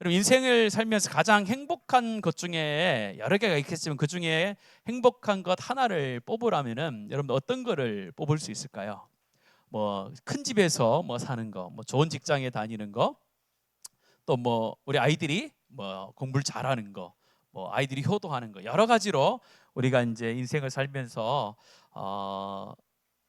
그럼 인생을 살면서 가장 행복한 것 중에 여러 개가 있겠지만 그 중에 행복한 것 하나를 뽑으라면은 여러분 어떤 거를 뽑을 수 있을까요? 뭐 큰 집에서 뭐 사는 거, 뭐 좋은 직장에 다니는 거, 또 뭐 우리 아이들이 뭐 공부를 잘하는 거, 뭐 아이들이 효도하는 거 여러 가지로 우리가 이제 인생을 살면서 어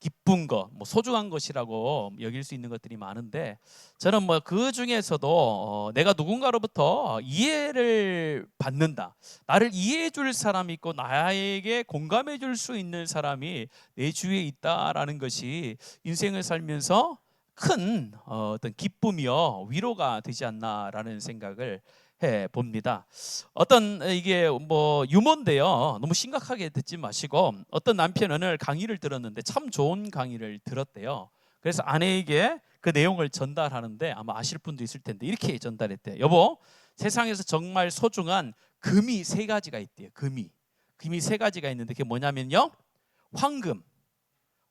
기쁜 것, 뭐 소중한 것이라고 여길 수 있는 것들이 많은데 저는 뭐 그 중에서도 어, 내가 누군가로부터 이해를 받는다. 나를 이해해 줄 사람이 있고 나에게 공감해 줄 수 있는 사람이 내 주위에 있다라는 것이 인생을 살면서 큰 어, 어떤 기쁨이요 위로가 되지 않나라는 생각을 해 봅니다. 어떤 이게 뭐 유머인데요. 너무 심각하게 듣지 마시고 어떤 남편 오늘 강의를 들었는데 참 좋은 강의를 들었대요. 그래서 아내에게 그 내용을 전달하는데 아마 아실 분도 있을 텐데 이렇게 전달했대요. 여보, 세상에서 정말 소중한 금이 세 가지가 있대요. 금이. 금이 세 가지가 있는데 그게 뭐냐면요. 황금,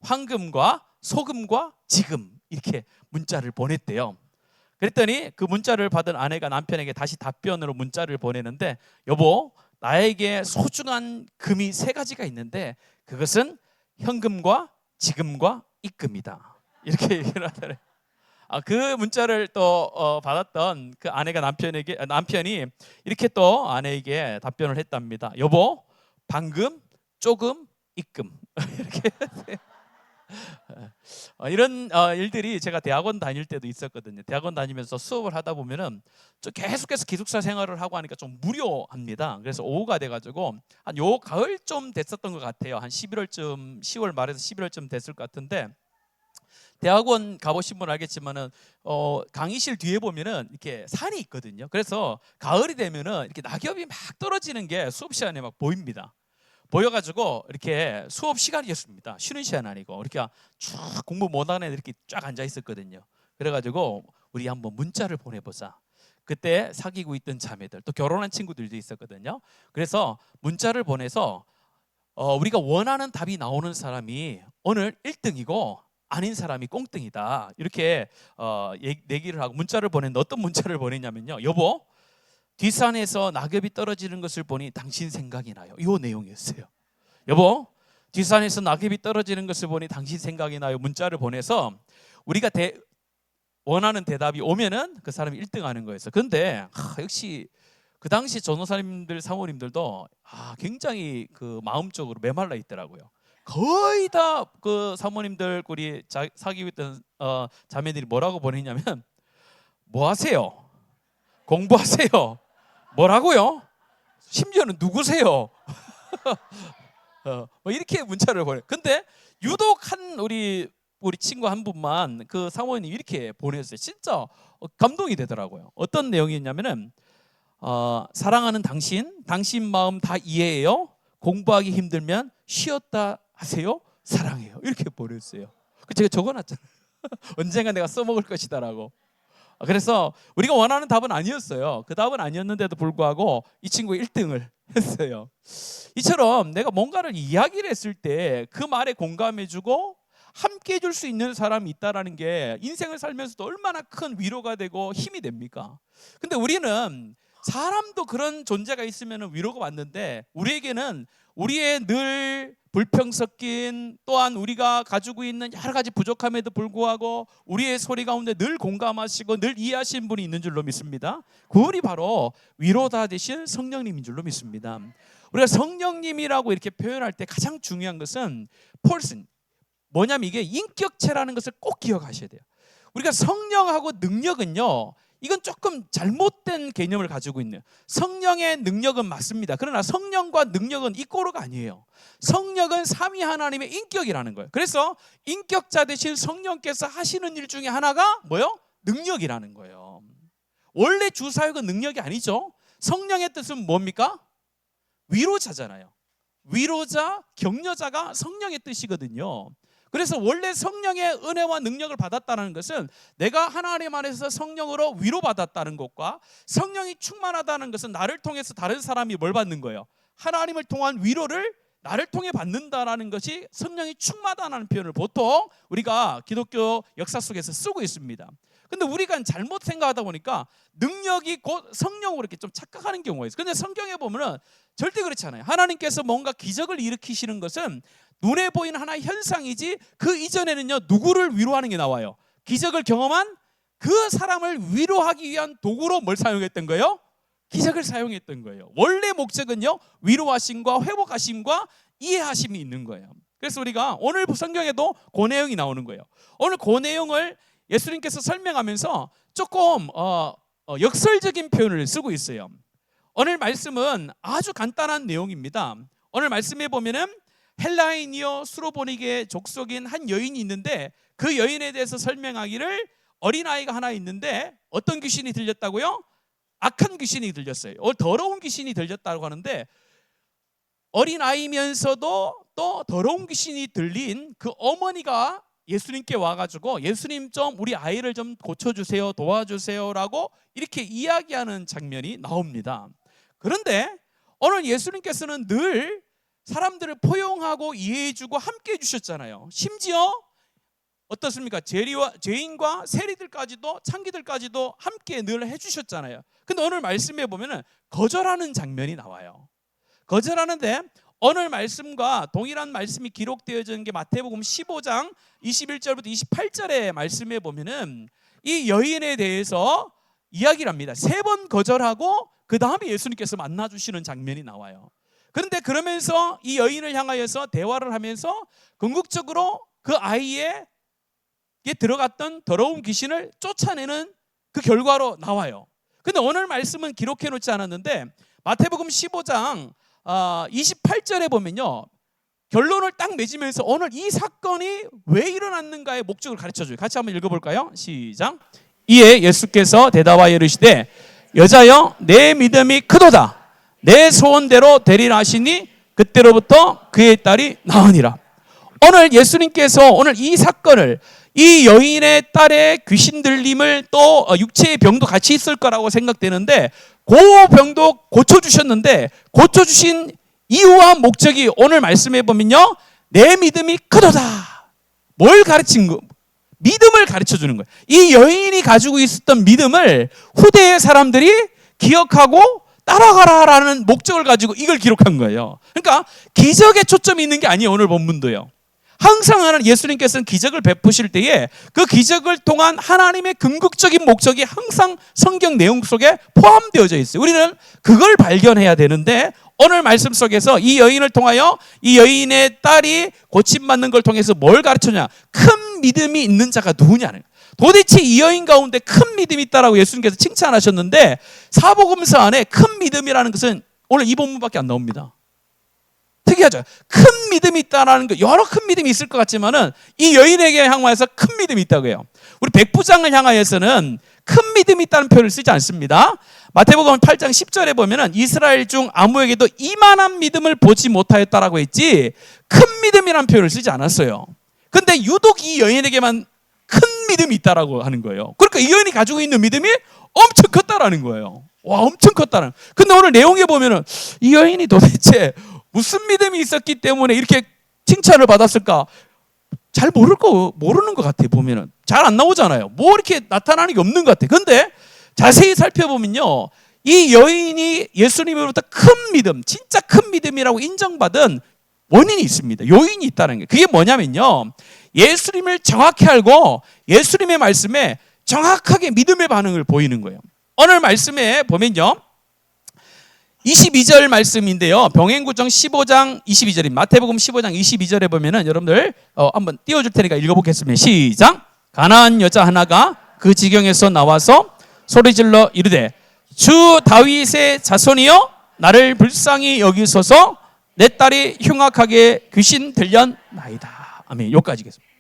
황금과 소금과 지금 이렇게 문자를 보냈대요. 그랬더니 그 문자를 받은 아내가 남편에게 다시 답변으로 문자를 보내는데 여보 나에게 소중한 금이 세 가지가 있는데 그것은 현금과 지금과 입금이다 이렇게 얘기를 하더래. 아 그 문자를 또 어, 받았던 그 아내가 남편에게 아, 남편이 이렇게 또 아내에게 답변을 했답니다. 여보 방금 조금 입금 이렇게 어, 이런 어, 일들이 제가 대학원 다닐 때도 있었거든요. 대학원 다니면서 수업을 하다 보면은 좀 계속해서 기숙사 생활을 하고 하니까 좀 무료합니다. 그래서 오후가 돼가지고 한 요 가을 좀 됐었던 것 같아요. 한 11월쯤 10월 말에서 11월쯤 됐을 것 같은데 대학원 가보신 분 알겠지만은 어, 강의실 뒤에 보면은 이렇게 산이 있거든요. 그래서 가을이 되면은 이렇게 낙엽이 막 떨어지는 게 수업 시간에 막 보입니다. 보여가지고 이렇게 수업 시간이었습니다. 쉬는 시간 아니고 이렇게 쭉 공부 못하는 애들 이렇게 쫙 앉아 있었거든요. 그래가지고 우리 한번 문자를 보내보자. 그때 사귀고 있던 자매들 또 결혼한 친구들도 있었거든요. 그래서 문자를 보내서 어, 우리가 원하는 답이 나오는 사람이 오늘 1등이고 아닌 사람이 꽁등이다. 이렇게 어, 얘기를 하고 문자를 보냈는데 어떤 문자를 보냈냐면요. 여보, 뒷산에서 낙엽이 떨어지는 것을 보니 당신 생각이 나요. 이 내용이었어요. 여보, 뒷산에서 낙엽이 떨어지는 것을 보니 당신 생각이 나요. 문자를 보내서 우리가 대, 원하는 대답이 오면은 그 사람이 1등 하는 거였어. 근데 아, 역시 그 당시 전도사님들 사모님들도 아, 굉장히 그 마음적으로 메말라 있더라고요. 거의 다 그 사모님들 우리 자, 사귀고 있던 어, 자매들이 뭐라고 보냈냐면 뭐 하세요? 공부하세요. 뭐라고요? 심지어는 누구세요? 어, 뭐 이렇게 문자를 보내. 근데 유독 한 우리 우리 친구 한 분만 그 사모님 이렇게 보냈어요. 진짜 어, 감동이 되더라고요. 어떤 내용이었냐면은 어, 사랑하는 당신, 당신 마음 다 이해해요. 공부하기 힘들면 쉬었다 하세요. 사랑해요. 이렇게 보냈어요. 그 제가 적어놨잖아요. 언젠가 내가 써먹을 것이다라고. 그래서 우리가 원하는 답은 아니었어요. 그 답은 아니었는데도 불구하고 이 친구가 1등을 했어요. 이처럼 내가 뭔가를 이야기를 했을 때 그 말에 공감해주고 함께 해줄 수 있는 사람이 있다라는 게 인생을 살면서도 얼마나 큰 위로가 되고 힘이 됩니까? 근데 우리는 사람도 그런 존재가 있으면 위로가 왔는데 우리에게는 우리의 늘 불평 섞인 또한 우리가 가지고 있는 여러 가지 부족함에도 불구하고 우리의 소리 가운데 늘 공감하시고 늘 이해하시는 분이 있는 줄로 믿습니다. 그분이 바로 위로다 되신 성령님인 줄로 믿습니다. 우리가 성령님이라고 이렇게 표현할 때 가장 중요한 것은 폴슨 뭐냐면 이게 인격체라는 것을 꼭 기억하셔야 돼요. 우리가 성령하고 능력은요. 이건 조금 잘못된 개념을 가지고 있는 성령의 능력은 맞습니다. 그러나 성령과 능력은 이꼬르가 아니에요. 성령은 삼위 하나님의 인격이라는 거예요. 그래서 인격자 대신 성령께서 하시는 일 중에 하나가 뭐요? 능력이라는 거예요. 원래 주사역은 능력이 아니죠. 성령의 뜻은 뭡니까? 위로자잖아요. 위로자, 격려자가 성령의 뜻이거든요. 그래서 원래 성령의 은혜와 능력을 받았다는 것은 내가 하나님 안에서 성령으로 위로받았다는 것과 성령이 충만하다는 것은 나를 통해서 다른 사람이 뭘 받는 거예요? 하나님을 통한 위로를 나를 통해 받는다라는 것이 성령이 충만하다는 표현을 보통 우리가 기독교 역사 속에서 쓰고 있습니다. 근데 우리가 잘못 생각하다 보니까 능력이 곧 성령으로 이렇게 좀 착각하는 경우가 있어요. 근데 성경에 보면은 절대 그렇지 않아요. 하나님께서 뭔가 기적을 일으키시는 것은 눈에 보이는 하나의 현상이지 그 이전에는요 누구를 위로하는 게 나와요. 기적을 경험한 그 사람을 위로하기 위한 도구로 뭘 사용했던 거예요? 기적을 사용했던 거예요. 원래 목적은요 위로하심과 회복하심과 이해하심이 있는 거예요. 그래서 우리가 오늘 성경에도 그 내용이 나오는 거예요. 오늘 그 내용을 예수님께서 설명하면서 조금 어, 어, 역설적인 표현을 쓰고 있어요. 오늘 말씀은 아주 간단한 내용입니다. 오늘 말씀에 보면은 헬라인이요 수로보니게 족속인 한 여인이 있는데 그 여인에 대해서 설명하기를 어린 아이가 하나 있는데 어떤 귀신이 들렸다고요? 악한 귀신이 들렸어요. 어, 더러운 귀신이 들렸다고 하는데 어린 아이면서도 또 더러운 귀신이 들린 그 어머니가 예수님께 와가지고 예수님 좀 우리 아이를 좀 고쳐주세요 도와주세요라고 이렇게 이야기하는 장면이 나옵니다. 그런데 오늘 예수님께서는 늘 사람들을 포용하고 이해해주고 함께 해주셨잖아요. 심지어 어떻습니까? 죄리와 죄인과 세리들까지도 창기들까지도 함께 늘 해주셨잖아요. 근데 오늘 말씀에 보면은 거절하는 장면이 나와요. 거절하는데 오늘 말씀과 동일한 말씀이 기록되어져 있는 게 마태복음 15장 21절부터 28절의 말씀에 보면은 이 여인에 대해서 이야기를 합니다. 세 번 거절하고 그 다음에 예수님께서 만나 주시는 장면이 나와요. 그런데 그러면서 이 여인을 향하여서 대화를 하면서 궁극적으로 그 아이의 에 들어갔던 더러운 귀신을 쫓아내는 그 결과로 나와요. 근데 오늘 말씀은 기록해 놓지 않았는데 마태복음 15장 28절에 아, 보면요. 결론을 딱 맺으면서 오늘 이 사건이 왜 일어났는가의 목적을 가르쳐 줘요. 같이 한번 읽어 볼까요? 시작. 이에 예수께서 대답하여 이르시되 여자여 내 믿음이 크도다. 내 소원대로 되리라 하시니 그때로부터 그의 딸이 나으니라. 오늘 예수님께서 오늘 이 사건을 이 여인의 딸의 귀신 들림을 또 어, 육체의 병도 같이 있을 거라고 생각되는데 그 병도 고쳐 주셨는데 고쳐 주신 이유와 목적이 오늘 말씀해 보면요. 내 믿음이 크도다. 뭘 가르친 거? 믿음을 가르쳐 주는 거예요. 이 여인이 가지고 있었던 믿음을 후대의 사람들이 기억하고 따라가라라는 목적을 가지고 이걸 기록한 거예요. 그러니까 기적에 초점이 있는 게 아니에요. 오늘 본문도요. 항상 하는 예수님께서는 기적을 베푸실 때에 그 기적을 통한 하나님의 궁극적인 목적이 항상 성경 내용 속에 포함되어져 있어요. 우리는 그걸 발견해야 되는데 오늘 말씀 속에서 이 여인을 통하여 이 여인의 딸이 고침받는 걸 통해서 뭘 가르쳤냐? 큰 믿음이 있는 자가 누구냐는. 도대체 이 여인 가운데 큰 믿음이 있다라고 예수님께서 칭찬하셨는데 사복음서 안에 큰 믿음이라는 것은 오늘 이 본문밖에 안 나옵니다. 특이하죠. 큰 믿음이 있다라는 거 여러 큰 믿음이 있을 것 같지만은 이 여인에게 향하여서 큰 믿음이 있다고 해요. 우리 백부장을 향하여서는 큰 믿음이 있다는 표현을 쓰지 않습니다. 마태복음 8장 10절에 보면은 이스라엘 중 아무에게도 이만한 믿음을 보지 못하였다라고 했지 큰 믿음이라는 표현을 쓰지 않았어요. 근데 유독 이 여인에게만 큰 믿음이 있다라고 하는 거예요. 그러니까 이 여인이 가지고 있는 믿음이 엄청 컸다라는 거예요. 와, 엄청 컸다는. 근데 오늘 내용에 보면은 이 여인이 도대체 무슨 믿음이 있었기 때문에 이렇게 칭찬을 받았을까? 잘 모를 거 모르는 것 같아 보면은 잘 안 나오잖아요. 뭐 이렇게 나타나는 게 없는 것 같아. 근데 자세히 살펴보면요, 이 여인이 예수님으로부터 큰 믿음, 진짜 큰 믿음이라고 인정받은 원인이 있습니다. 요인이 있다는 게 그게 뭐냐면요, 예수님을 정확히 알고 예수님의 말씀에 정확하게 믿음의 반응을 보이는 거예요. 오늘 말씀에 보면요. 22절 말씀인데요. 병행구정 15장 22절입니다. 마태복음 15장 22절에 보면은 여러분들 어, 한번 띄워줄 테니까 읽어보겠습니다. 시작. 가나안 여자 하나가 그 지경에서 나와서 소리질러 이르되 주 다윗의 자손이여 나를 불쌍히 여기소서 내 딸이 흉악하게 귀신 들렸나이다. 아멘. 여기까지겠습니다.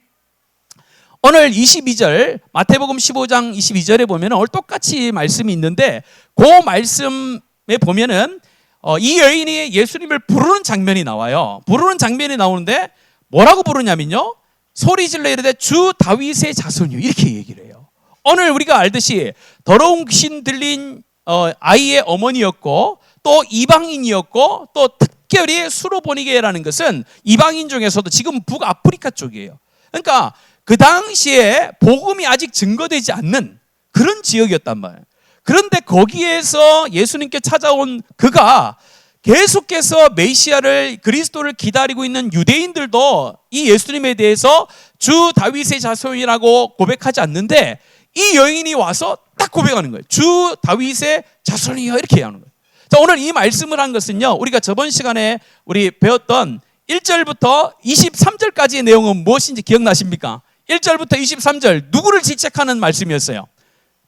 오늘 22절 마태복음 15장 22절에 보면 오늘 똑같이 말씀이 있는데 그 말씀 보면은 어, 이 여인이 예수님을 부르는 장면이 나와요. 부르는 장면이 나오는데 뭐라고 부르냐면요. 소리 질러 이르되 주 다윗의 자손이요. 이렇게 얘기를 해요. 오늘 우리가 알듯이 더러운 귀신 들린 어, 아이의 어머니였고 또 이방인이었고 또 특 별히 수로보니게라는 것은 이방인 중에서도 지금 북아프리카 쪽이에요. 그러니까 그 당시에 복음이 아직 증거되지 않는 그런 지역이었단 말이에요. 그런데 거기에서 예수님께 찾아온 그가 계속해서 메시아를 그리스도를 기다리고 있는 유대인들도 이 예수님에 대해서 주 다윗의 자손이라고 고백하지 않는데 이 여인이 와서 딱 고백하는 거예요. 주 다윗의 자손이요 이렇게 하는 거예요. 자, 오늘 이 말씀을 한 것은요. 우리가 저번 시간에 우리 배웠던 1절부터 23절까지의 내용은 무엇인지 기억나십니까? 1절부터 23절 누구를 질책하는 말씀이었어요?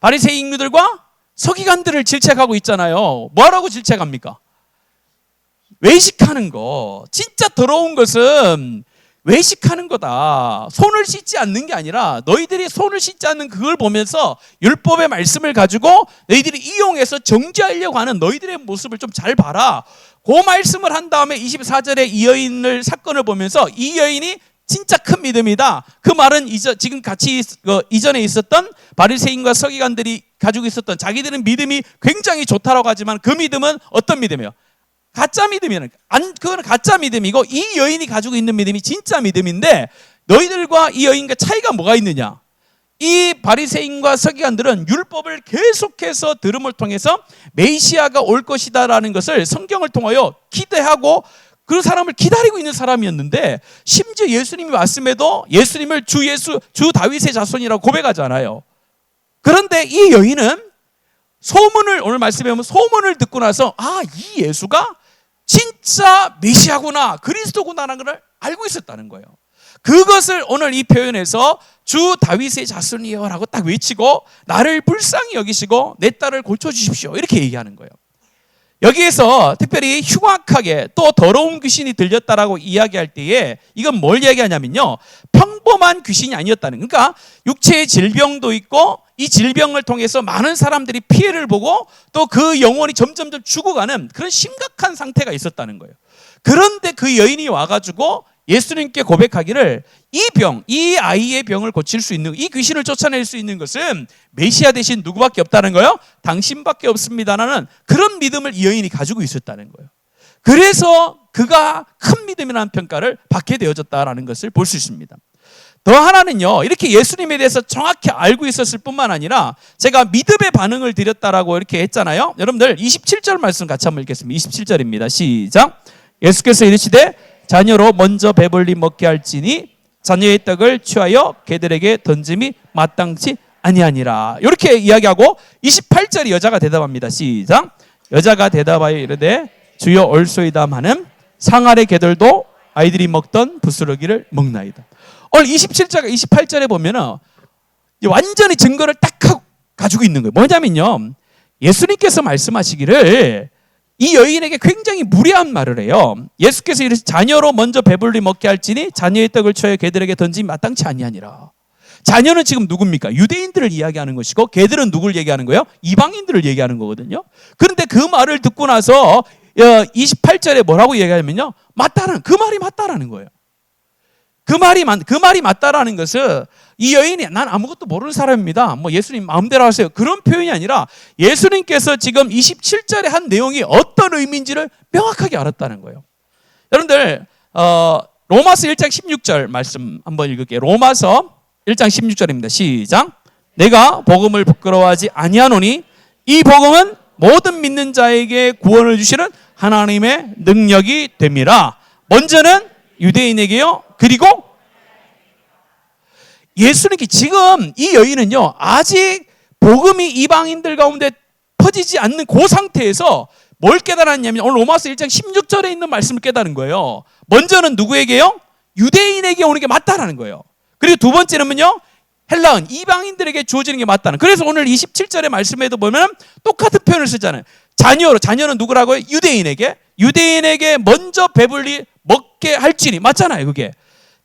바리새인들과 서기관들을 질책하고 있잖아요. 뭐라고 질책합니까? 외식하는 거. 진짜 더러운 것은 외식하는 거다. 손을 씻지 않는 게 아니라 너희들이 손을 씻지 않는 그걸 보면서 율법의 말씀을 가지고 너희들이 이용해서 정죄하려고 하는 너희들의 모습을 좀 잘 봐라. 그 말씀을 한 다음에 24절에 이 여인을 사건을 보면서 이 여인이 진짜 큰 믿음이다. 그 말은 이전, 지금 같이 있- 어, 이전에 있었던 바리새인과 서기관들이 가지고 있었던 자기들은 믿음이 굉장히 좋다라고 하지만 그 믿음은 어떤 믿음이에요? 가짜 거예요. 안 그거는 가짜 믿음이고 이 여인이 가지고 있는 믿음이 진짜 믿음인데 너희들과 이 여인과 차이가 뭐가 있느냐? 이 바리새인과 서기관들은 율법을 계속해서 들음을 통해서 메시아가 올 것이다라는 것을 성경을 통하여 기대하고 그 사람을 기다리고 있는 사람이었는데 심지어 예수님이 왔음에도 예수님을 주 예수 주 다윗의 자손이라고 고백하잖아요. 그런데 이 여인은 소문을 오늘 말씀에 보면 소문을 듣고 나서 아 이 예수가 진짜 메시아구나 그리스도구나라는 걸 알고 있었다는 거예요. 그것을 오늘 이 표현에서 주 다윗의 자손이여라고 딱 외치고 나를 불쌍히 여기시고 내 딸을 고쳐 주십시오 이렇게 얘기하는 거예요. 여기에서 특별히 흉악하게 또 더러운 귀신이 들렸다라고 이야기할 때에 이건 뭘 얘기하냐면요. 평범한 귀신이 아니었다는. 그러니까 육체의 질병도 있고 이 질병을 통해서 많은 사람들이 피해를 보고 또 그 영혼이 점점점 죽어가는 그런 심각한 상태가 있었다는 거예요. 그런데 그 여인이 와가지고 예수님께 고백하기를 이 병, 이 아이의 병을 고칠 수 있는, 이 귀신을 쫓아낼 수 있는 것은 메시아 대신 누구밖에 없다는 거예요? 당신밖에 없습니다 라는 그런 믿음을 이 여인이 가지고 있었다는 거예요. 그래서 그가 큰 믿음이라는 평가를 받게 되어졌다라는 것을 볼 수 있습니다. 더 하나는요, 이렇게 예수님에 대해서 정확히 알고 있었을 뿐만 아니라 제가 믿음의 반응을 드렸다라고 이렇게 했잖아요. 여러분들 27절 말씀 같이 한번 읽겠습니다. 27절입니다. 시작. 예수께서 이르시되 자녀로 먼저 배불리 먹게 할지니 자녀의 떡을 취하여 개들에게 던짐이 마땅치 아니하니라. 이렇게 이야기하고 28절이 여자가 대답합니다. 시작. 여자가 대답하여 이르되 주여 올소이다 하는 상아의 개들도 아이들이 먹던 부스러기를 먹나이다. 오늘 27절, 28절에 보면은 완전히 증거를 딱 가지고 있는 거예요. 뭐냐면요. 예수님께서 말씀하시기를 이 여인에게 굉장히 무례한 말을 해요. 예수께서 이르시 자녀로 먼저 배불리 먹게 할지니 자녀의 떡을 쳐여 개들에게 던짐이 마땅치 아니하니라. 자녀는 지금 누굽니까? 유대인들을 이야기하는 것이고 개들은 누굴 얘기하는 거예요? 이방인들을 얘기하는 거거든요. 그런데 그 말을 듣고 나서 28절에 뭐라고 얘기하냐면요. 맞다는 그 말이 맞다라는 거예요. 그 말이 맞, 그 말이 맞다라는 것은 이 여인이 난 아무것도 모르는 사람입니다. 뭐 예수님 마음대로 하세요. 그런 표현이 아니라 예수님께서 지금 27절에 한 내용이 어떤 의미인지를 명확하게 알았다는 거예요. 여러분들 어, 로마서 1장 16절 말씀 한번 읽을게요. 로마서 1장 16절입니다. 시작. 내가 복음을 부끄러워하지 아니하노니 이 복음은 모든 믿는 자에게 구원을 주시는 하나님의 능력이 됩니다. 먼저는 유대인에게요. 그리고 예수님께 지금 이 여인은요. 아직 복음이 이방인들 가운데 퍼지지 않는 그 상태에서 뭘 깨달았냐면 오늘 로마서 1장 16절에 있는 말씀을 깨달은 거예요. 먼저는 누구에게요? 유대인에게 오는 게 맞다라는 거예요. 그리고 두 번째는요. 헬라은 이방인들에게 주어지는 게 맞다는. 그래서 오늘 27절의 말씀에도 보면 똑같은 표현을 쓰잖아요. 자녀로 자녀는 누구라고요? 유대인에게 유대인에게 먼저 배불리 먹게 할지니 맞잖아요. 그게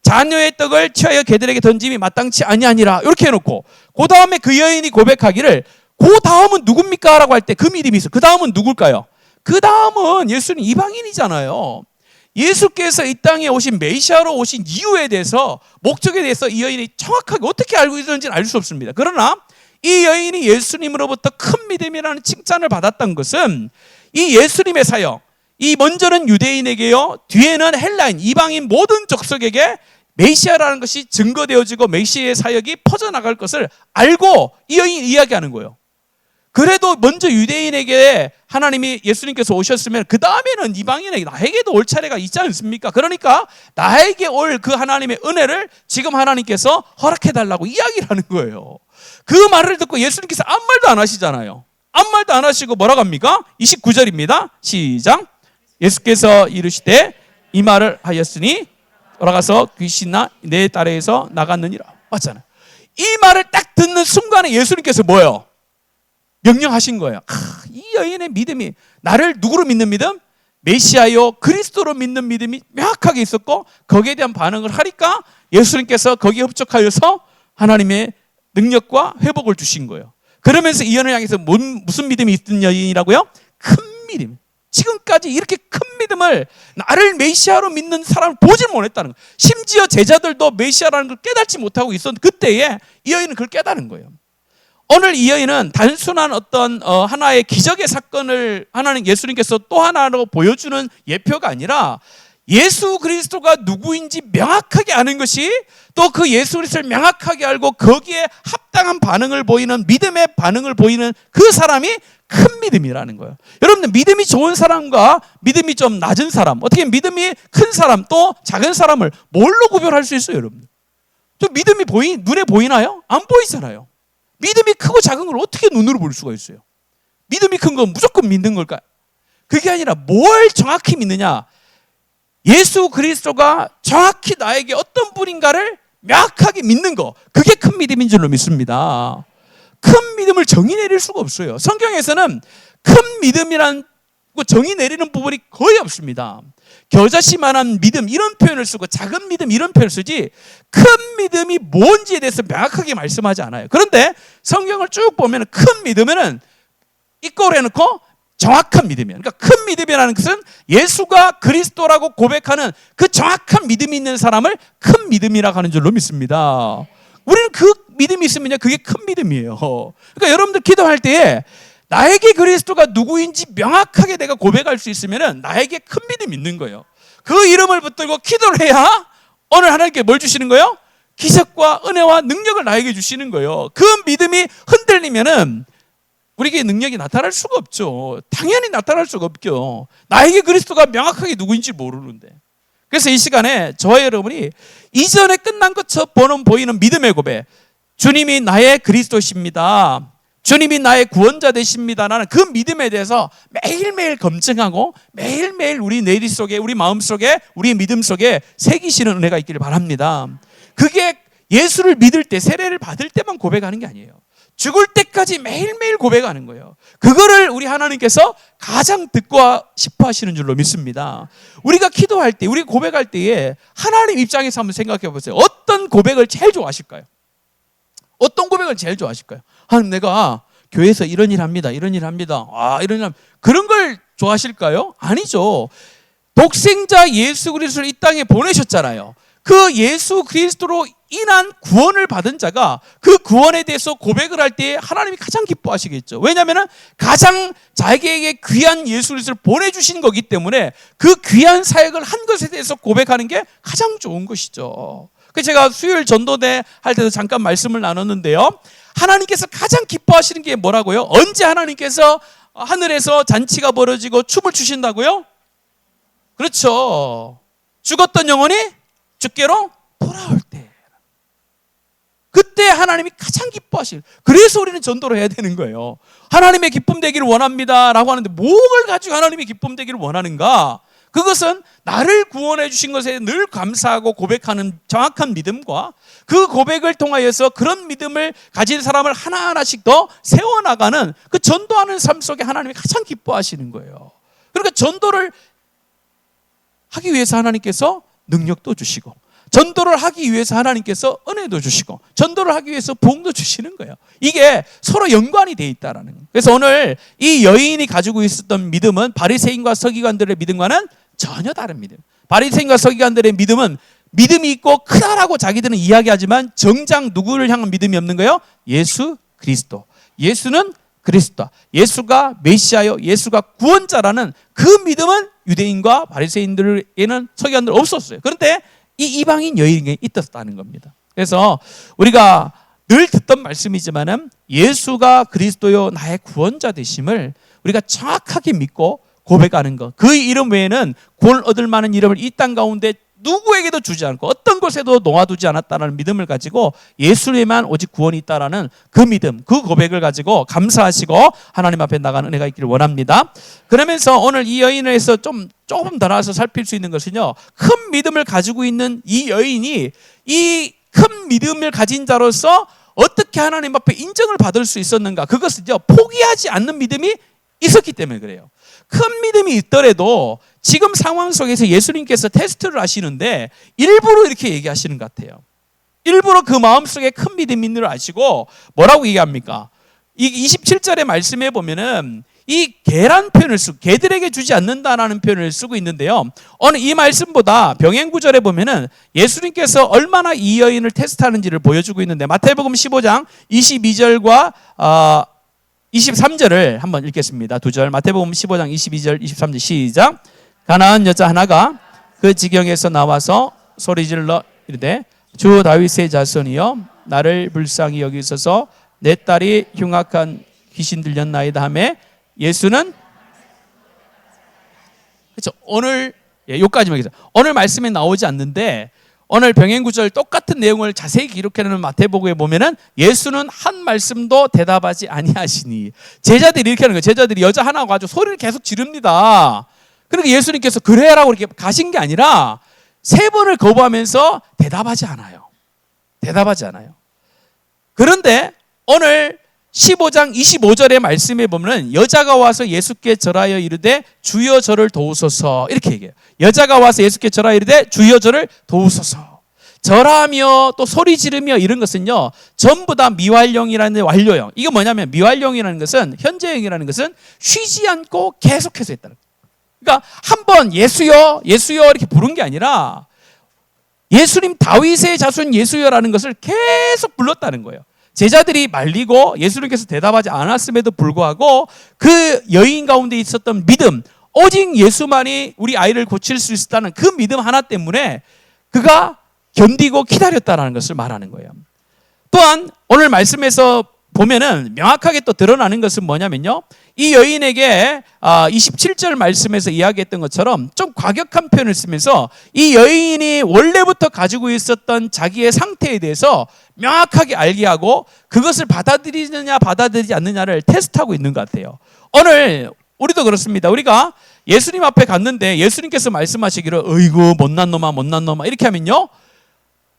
자녀의 떡을 취하여 개들에게 던짐이 마땅치 아니하니라 이렇게 해놓고 그 다음에 그 여인이 고백하기를 그 다음은 누굽니까 라고 할 때 그 믿음이 있어. 그 다음은 누굴까요? 그 다음은 예수는 이방인이잖아요. 예수께서 이 땅에 오신 메시아로 오신 이유에 대해서 목적에 대해서 이 여인이 정확하게 어떻게 알고 있는지는 알 수 없습니다. 그러나 이 여인이 예수님으로부터 큰 믿음이라는 칭찬을 받았던 것은 이 예수님의 사역, 이 먼저는 유대인에게요, 뒤에는 헬라인, 이방인 모든 족속에게 메시아라는 것이 증거되어지고 메시아의 사역이 퍼져나갈 것을 알고 이 여인이 이야기하는 거예요. 그래도 먼저 유대인에게 하나님이 예수님께서 오셨으면 그 다음에는 이방인에게 나에게도 올 차례가 있지 않습니까? 그러니까 나에게 올 그 하나님의 은혜를 지금 하나님께서 허락해 달라고 이야기를 하는 거예요. 그 말을 듣고 예수님께서 아무 말도 안 하시잖아요. 아무 말도 안 하시고 뭐라고 합니까? 29절입니다. 시작. 예수께서 이르시되 이 말을 하였으니 돌아가서 귀신나 내 딸에게서 나갔느니라. 맞잖아요. 이 말을 딱 듣는 순간에 예수님께서 뭐예요? 명령하신 거예요. 아, 이 여인의 믿음이 나를 누구로 믿는 믿음? 메시아요 그리스도로 믿는 믿음이 명확하게 있었고 거기에 대한 반응을 하니까 예수님께서 거기에 흡족하여서 하나님의 능력과 회복을 주신 거예요. 그러면서 이 여인을 향해서 뭔, 무슨 믿음이 있던 여인이라고요? 큰 믿음. 지금까지 이렇게 큰 믿음을 나를 메시아로 믿는 사람을 보질 못했다는 거예요. 심지어 제자들도 메시아라는 걸 깨닫지 못하고 있었는데 그때에 이 여인은 그걸 깨달은 거예요. 오늘 이 여인은 단순한 어떤 어, 하나의 기적의 사건을 하나님 예수님께서 또 하나로 보여주는 예표가 아니라 예수 그리스도가 누구인지 명확하게 아는 것이 또 그 예수 그리스도를 명확하게 알고 거기에 합당한 반응을 보이는 믿음의 반응을 보이는 그 사람이 큰 믿음이라는 거예요. 여러분들 믿음이 좋은 사람과 믿음이 좀 낮은 사람, 어떻게 믿음이 큰 사람 또 작은 사람을 뭘로 구별할 수 있어요, 여러분? 좀 믿음이 보이 눈에 보이나요? 안 보이잖아요. 믿음이 크고 작은 걸 어떻게 눈으로 볼 수가 있어요? 믿음이 큰 건 무조건 믿는 걸까요? 그게 아니라 뭘 정확히 믿느냐? 예수 그리스도가 정확히 나에게 어떤 분인가를 명확하게 믿는 거. 그게 큰 믿음인 줄로 믿습니다. 큰 믿음을 정의 내릴 수가 없어요. 성경에서는 큰 믿음이란 정의 내리는 부분이 거의 없습니다. 겨자씨만한 믿음 이런 표현을 쓰고 작은 믿음 이런 표현을 쓰지 큰 믿음이 뭔지에 대해서 명확하게 말씀하지 않아요. 그런데 성경을 쭉 보면 큰 믿음에는 이꼴 해놓고 정확한 믿음이에요. 그러니까 큰 믿음이라는 것은 예수가 그리스도라고 고백하는 그 정확한 믿음이 있는 사람을 큰 믿음이라고 하는 줄로 믿습니다. 우리는 그 믿음이 있으면요, 그게 큰 믿음이에요. 그러니까 여러분들 기도할 때에 나에게 그리스도가 누구인지 명확하게 내가 고백할 수 있으면 나에게 큰 믿음이 있는 거예요. 그 이름을 붙들고 기도를 해야 오늘 하나님께 뭘 주시는 거예요? 기적과 은혜와 능력을 나에게 주시는 거예요. 그 믿음이 흔들리면은 우리에게 능력이 나타날 수가 없죠. 당연히 나타날 수가 없죠. 나에게 그리스도가 명확하게 누구인지 모르는데. 그래서 이 시간에 저와 여러분이 이전에 끝난 것처럼 보이는 믿음의 고백. 주님이 나의 그리스도십니다. 주님이 나의 구원자 되십니다 라는 그 믿음에 대해서 매일매일 검증하고 매일매일 우리 내리 속에 우리 마음 속에 우리 믿음 속에 새기시는 은혜가 있기를 바랍니다. 그게 예수를 믿을 때 세례를 받을 때만 고백하는 게 아니에요. 죽을 때까지 매일매일 고백하는 거예요. 그거를 우리 하나님께서 가장 듣고 싶어 하시는 줄로 믿습니다. 우리가 기도할 때, 우리 고백할 때에 하나님 입장에서 한번 생각해 보세요. 어떤 고백을 제일 좋아하실까요? 어떤 고백을 제일 좋아하실까요? 하나님 내가 교회에서 이런 일 합니다. 이런 일 합니다. 아, 이런 일. 그런 걸 좋아하실까요? 아니죠. 독생자 예수 그리스도를 이 땅에 보내셨잖아요. 그 예수 그리스도로 인한 구원을 받은 자가 그 구원에 대해서 고백을 할 때 하나님이 가장 기뻐하시겠죠. 왜냐하면 가장 자기에게 귀한 예수 그리스도를 보내주신 거기 때문에 그 귀한 사역을 한 것에 대해서 고백하는 게 가장 좋은 것이죠. 그 제가 수요일 전도대 할 때도 잠깐 말씀을 나눴는데요. 하나님께서 가장 기뻐하시는 게 뭐라고요? 언제 하나님께서 하늘에서 잔치가 벌어지고 춤을 추신다고요? 그렇죠. 죽었던 영혼이 죽게로 돌아올 때. 그때 하나님이 가장 기뻐하실. 그래서 우리는 전도를 해야 되는 거예요. 하나님의 기쁨 되기를 원합니다 라고 하는데 뭘 가지고 하나님의 기쁨 되기를 원하는가? 그것은 나를 구원해 주신 것에 늘 감사하고 고백하는 정확한 믿음과 그 고백을 통하여서 그런 믿음을 가진 사람을 하나하나씩 더 세워나가는 그 전도하는 삶 속에 하나님이 가장 기뻐하시는 거예요. 그러니까 전도를 하기 위해서 하나님께서 능력도 주시고 전도를 하기 위해서 하나님께서 은혜도 주시고 전도를 하기 위해서 부흥도 주시는 거예요. 이게 서로 연관이 돼 있다라는 거예요. 그래서 오늘 이 여인이 가지고 있었던 믿음은 바리새인과 서기관들의 믿음과는 전혀 다른 믿음. 바리새인과 서기관들의 믿음은 믿음이 있고 크다라고 자기들은 이야기하지만 정작 누구를 향한 믿음이 없는 거예요? 예수 그리스도. 예수는 그리스도. 예수가 메시아요. 예수가 구원자라는 그 믿음은 유대인과 바리새인들에는 서기관들 없었어요. 그런데 이 이방인 여인에게 있었다는 겁니다. 그래서 우리가 늘 듣던 말씀이지만은 예수가 그리스도요 나의 구원자 되심을 우리가 정확하게 믿고 고백하는 것. 그 이름 외에는 구원 얻을 만한 이름을 이 땅 가운데 누구에게도 주지 않고 어떤 곳에도 놓아두지 않았다는 믿음을 가지고 예수님만 오직 구원이 있다라는 그 믿음, 그 고백을 가지고 감사하시고 하나님 앞에 나가는 은혜가 있기를 원합니다. 그러면서 오늘 이 여인에서 좀 조금 더 나아서 살필 수 있는 것은요. 큰 믿음을 가지고 있는 이 여인이 이 큰 믿음을 가진 자로서 어떻게 하나님 앞에 인정을 받을 수 있었는가? 그것은요. 포기하지 않는 믿음이 있었기 때문에 그래요. 큰 믿음이 있더라도 지금 상황 속에서 예수님께서 테스트를 하시는데 일부러 이렇게 얘기하시는 것 같아요. 일부러 그 마음속에 큰 믿음이 있는 걸 아시고 뭐라고 얘기합니까? 이 27절의 말씀에 보면은 이 개란 표현을 쓰고 개들에게 주지 않는다라는 표현을 쓰고 있는데요. 오늘 이 말씀보다 병행 구절에 보면은 예수님께서 얼마나 이 여인을 테스트하는지를 보여주고 있는데 마태복음 15장 22절과 어, 23절을 한번 읽겠습니다. 두 절. 마태복음 15장 22절 23절 시작. 가나안 여자 하나가 그 지경에서 나와서 소리질러 이르되 주 다윗의 자손이여 나를 불쌍히 여기소서 내 딸이 흉악한 귀신 들렸나이다 하매 예수는 그렇죠. 오늘 예, 요까지만 계세요. 오늘 말씀에 나오지 않는데 오늘 병행 구절 똑같은 내용을 자세히 기록해놓은 마태복음에 보면은 예수는 한 말씀도 대답하지 아니하시니 제자들이 이렇게 하는 거예요. 제자들이 여자 하나 가지고 소리를 계속 지릅니다. 그러니까 예수님께서 그래라고 이렇게 가신 게 아니라 세 번을 거부하면서 대답하지 않아요. 대답하지 않아요. 그런데 오늘 15장 25절의 말씀에 보면 여자가 와서 예수께 절하여 이르되 주여 저를 도우소서 이렇게 얘기해요. 여자가 와서 예수께 절하여 이르되 주여 저를 도우소서. 절하며 또 소리 지르며 이런 것은요 전부 다 미완령이라는 완료형. 이게 뭐냐면 미완령이라는 것은 현재형이라는 것은 쉬지 않고 계속해서 했다는. 그러니까 한 번 예수여 예수여 이렇게 부른 게 아니라 예수님 다윗의 자손 예수여라는 것을 계속 불렀다는 거예요. 제자들이 말리고 예수님께서 대답하지 않았음에도 불구하고 그 여인 가운데 있었던 믿음, 오직 예수만이 우리 아이를 고칠 수 있었다는 그 믿음 하나 때문에 그가 견디고 기다렸다는 것을 말하는 거예요. 또한 오늘 말씀에서 보면은 명확하게 또 드러나는 것은 뭐냐면요. 이 여인에게 27절 아, 말씀에서 이야기했던 것처럼 좀 과격한 표현을 쓰면서 이 여인이 원래부터 가지고 있었던 자기의 상태에 대해서 명확하게 알게 하고 그것을 받아들이느냐 받아들이지 않느냐를 테스트하고 있는 것 같아요. 오늘 우리도 그렇습니다. 우리가 예수님 앞에 갔는데 예수님께서 말씀하시기를 어이구 못난 놈아 못난 놈아 이렇게 하면요.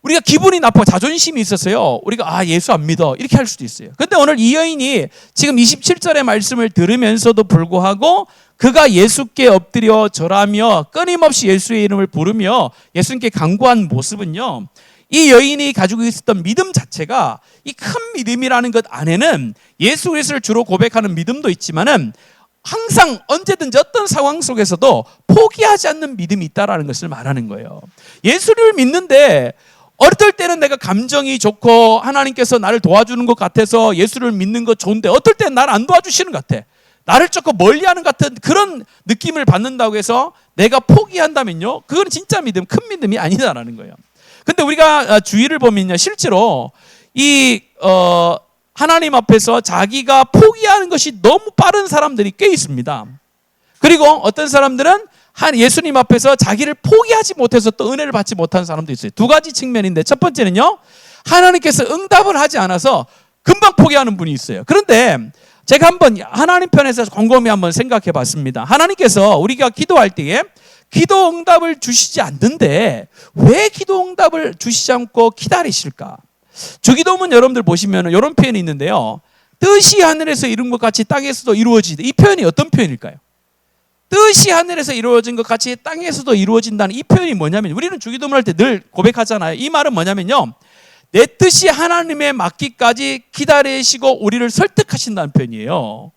우리가 기분이 나빠 자존심이 있었어요. 우리가 아 예수 안 믿어 이렇게 할 수도 있어요. 근데 오늘 이 여인이 지금 27절의 말씀을 들으면서도 불구하고 그가 예수께 엎드려 절하며 끊임없이 예수의 이름을 부르며 예수님께 간구한 모습은요. 이 여인이 가지고 있었던 믿음 자체가 이 큰 믿음이라는 것 안에는 예수 그리스도를 주로 고백하는 믿음도 있지만은 항상 언제든지 어떤 상황 속에서도 포기하지 않는 믿음이 있다라는 것을 말하는 거예요. 예수를 믿는데 어떨 때는 내가 감정이 좋고 하나님께서 나를 도와주는 것 같아서 예수를 믿는 것 좋은데 어떨 때는 나를 안 도와주시는 것 같아. 나를 조금 멀리하는 같은 그런 느낌을 받는다고 해서 내가 포기한다면요, 그건 진짜 믿음, 큰 믿음이 아니다라는 거예요. 근데 우리가 아, 주의를 보면요, 실제로 이 어, 하나님 앞에서 자기가 포기하는 것이 너무 빠른 사람들이 꽤 있습니다. 그리고 어떤 사람들은 한 예수님 앞에서 자기를 포기하지 못해서 또 은혜를 받지 못한 사람도 있어요. 두 가지 측면인데 첫 번째는요. 하나님께서 응답을 하지 않아서 금방 포기하는 분이 있어요. 그런데 제가 한번 하나님 편에서 곰곰이 한번 생각해 봤습니다. 하나님께서 우리가 기도할 때에 기도 응답을 주시지 않는데 왜 기도 응답을 주시지 않고 기다리실까? 주기도문 여러분들 보시면 이런 표현이 있는데요. 뜻이 하늘에서 이룬 것 같이 땅에서도 이루어지다. 이 표현이 어떤 표현일까요? 뜻이 하늘에서 이루어진 것 같이 땅에서도 이루어진다는 이 표현이 뭐냐면 우리는 주기도문 할 때 늘 고백하잖아요. 이 말은 뭐냐면요. 내 뜻이 하나님의 맡기까지 기다리시고 우리를 설득하신다는 표현이에요.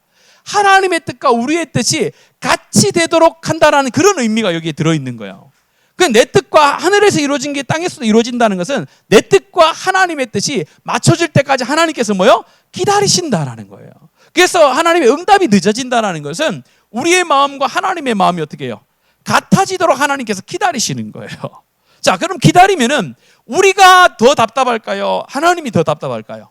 하나님의 뜻과 우리의 뜻이 같이 되도록 한다라는 그런 의미가 여기에 들어있는 거예요. 그내 뜻과 하늘에서 이루어진 게 땅에서도 이루어진다는 것은 내 뜻과 하나님의 뜻이 맞춰질 때까지 하나님께서 뭐요? 기다리신다라는 거예요. 그래서 하나님의 응답이 늦어진다는 것은 우리의 마음과 하나님의 마음이 어떻게 해요? 같아지도록 하나님께서 기다리시는 거예요. 자, 그럼 기다리면은 우리가 더 답답할까요? 하나님이 더 답답할까요?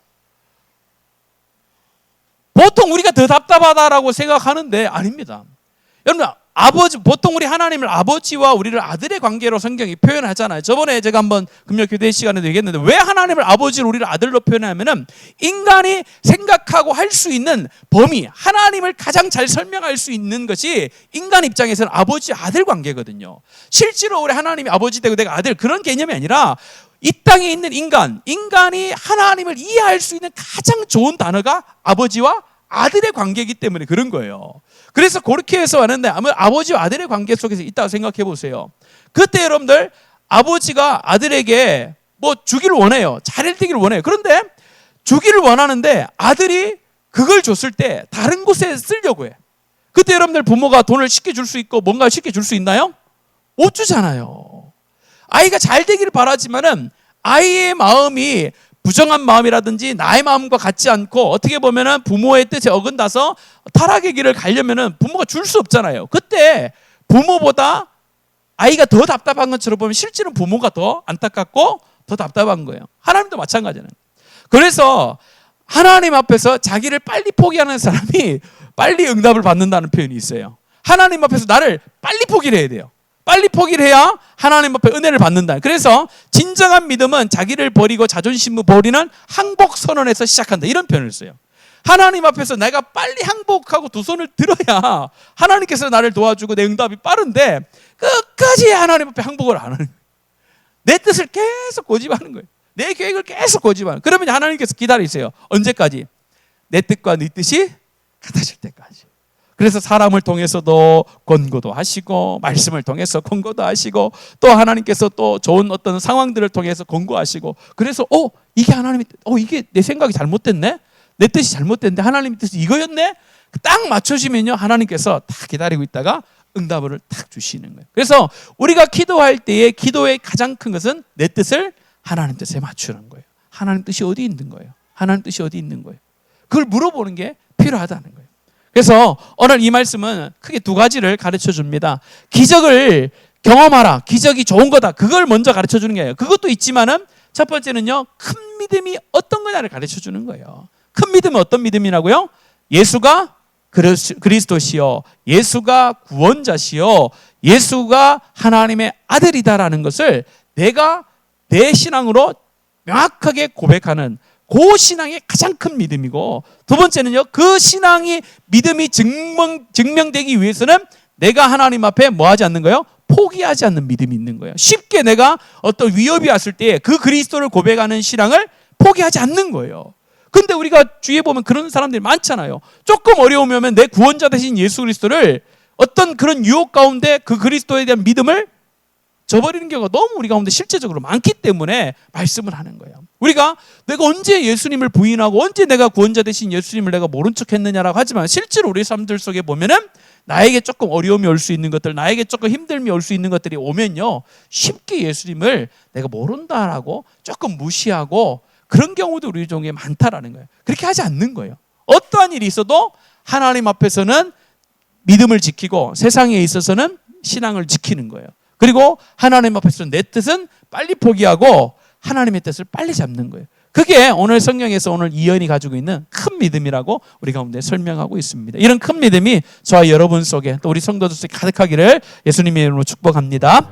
보통 우리가 더 답답하다라고 생각하는데 아닙니다. 여러분 아버지 보통 우리 하나님을 아버지와 우리를 아들의 관계로 성경이 표현하잖아요. 저번에 제가 한번 금요 교대 시간에도 얘기했는데 왜 하나님을 아버지로 우리를 아들로 표현하면은 인간이 생각하고 할 수 있는 범위 하나님을 가장 잘 설명할 수 있는 것이 인간 입장에서는 아버지 아들 관계거든요. 실제로 우리 하나님이 아버지 되고 내가 아들 그런 개념이 아니라 이 땅에 있는 인간, 인간이 하나님을 이해할 수 있는 가장 좋은 단어가 아버지와 아들의 관계이기 때문에 그런 거예요. 그래서 그렇게 해서 왔는데 아버지와 아들의 관계 속에서 있다고 생각해 보세요. 그때 여러분들 아버지가 아들에게 뭐 주기를 원해요. 잘 되기를 원해요. 그런데 주기를 원하는데 아들이 그걸 줬을 때 다른 곳에 쓰려고 해. 그때 여러분들 부모가 돈을 쉽게 줄 수 있고 뭔가 쉽게 줄 수 있나요? 못 주잖아요. 아이가 잘 되기를 바라지만은 아이의 마음이 부정한 마음이라든지 나의 마음과 같지 않고 어떻게 보면은 부모의 뜻에 어긋나서 타락의 길을 가려면은 부모가 줄 수 없잖아요. 그때 부모보다 아이가 더 답답한 것처럼 보면 실제로 부모가 더 안타깝고 더 답답한 거예요. 하나님도 마찬가지는. 그래서 하나님 앞에서 자기를 빨리 포기하는 사람이 빨리 응답을 받는다는 표현이 있어요. 하나님 앞에서 나를 빨리 포기를 해야 돼요. 빨리 포기를 해야 하나님 앞에 은혜를 받는다. 그래서 진정한 믿음은 자기를 버리고 자존심을 버리는 항복 선언에서 시작한다. 이런 표현을 써요. 하나님 앞에서 내가 빨리 항복하고 두 손을 들어야 하나님께서 나를 도와주고 내 응답이 빠른데 끝까지 하나님 앞에 항복을 안 하는 거예요. 내 뜻을 계속 고집하는 거예요. 내 계획을 계속 고집하는. 그러면 하나님께서 기다리세요. 언제까지? 내 뜻과 네 뜻이 같아질 때까지. 그래서 사람을 통해서도 권고도 하시고 말씀을 통해서 권고도 하시고 또 하나님께서 또 좋은 어떤 상황들을 통해서 권고하시고 그래서 어 이게 하나님이 어 이게 내 생각이 잘못됐네 내 뜻이 잘못됐는데 하나님의 뜻이 이거였네 딱 맞춰지면요 하나님께서 딱 기다리고 있다가 응답을 탁 주시는 거예요. 그래서 우리가 기도할 때에 기도의 가장 큰 것은 내 뜻을 하나님 뜻에 맞추는 거예요. 하나님 뜻이 어디 있는 거예요? 하나님 뜻이 어디 있는 거예요? 그걸 물어보는 게 필요하다는 거예요. 그래서 오늘 이 말씀은 크게 두 가지를 가르쳐 줍니다. 기적을 경험하라. 기적이 좋은 거다. 그걸 먼저 가르쳐 주는 거예요. 그것도 있지만은 첫 번째는요. 큰 믿음이 어떤 거냐를 가르쳐 주는 거예요. 큰 믿음은 어떤 믿음이라고요? 예수가 그리스도시요. 예수가 구원자시요. 예수가 하나님의 아들이다라는 것을 내가 내 신앙으로 명확하게 고백하는 그 신앙의 가장 큰 믿음이고 두 번째는요 그 신앙이 믿음이 증명, 증명되기 위해서는 내가 하나님 앞에 뭐 하지 않는 거예요? 포기하지 않는 믿음이 있는 거예요. 쉽게 내가 어떤 위협이 왔을 때 그 그리스도를 고백하는 신앙을 포기하지 않는 거예요. 근데 우리가 주위에 보면 그런 사람들이 많잖아요. 조금 어려우면 내 구원자 되신 예수 그리스도를 어떤 그런 유혹 가운데 그 그리스도에 대한 믿음을 저버리는 경우가 너무 우리 가운데 실제적으로 많기 때문에 말씀을 하는 거예요. 우리가 내가 언제 예수님을 부인하고 언제 내가 구원자 되신 예수님을 내가 모른 척 했느냐라고 하지만 실제로 우리 삶들 속에 보면은 나에게 조금 어려움이 올 수 있는 것들, 나에게 조금 힘듦이 올 수 있는 것들이 오면요. 쉽게 예수님을 내가 모른다라고 조금 무시하고 그런 경우도 우리 중에 많다라는 거예요. 그렇게 하지 않는 거예요. 어떠한 일이 있어도 하나님 앞에서는 믿음을 지키고 세상에 있어서는 신앙을 지키는 거예요. 그리고 하나님 앞에서 내 뜻은 빨리 포기하고 하나님의 뜻을 빨리 잡는 거예요. 그게 오늘 성경에서 오늘 이연이 가지고 있는 큰 믿음이라고 우리 가운데 설명하고 있습니다. 이런 큰 믿음이 저와 여러분 속에 또 우리 성도들 속에 가득하기를 예수님의 이름으로 축복합니다.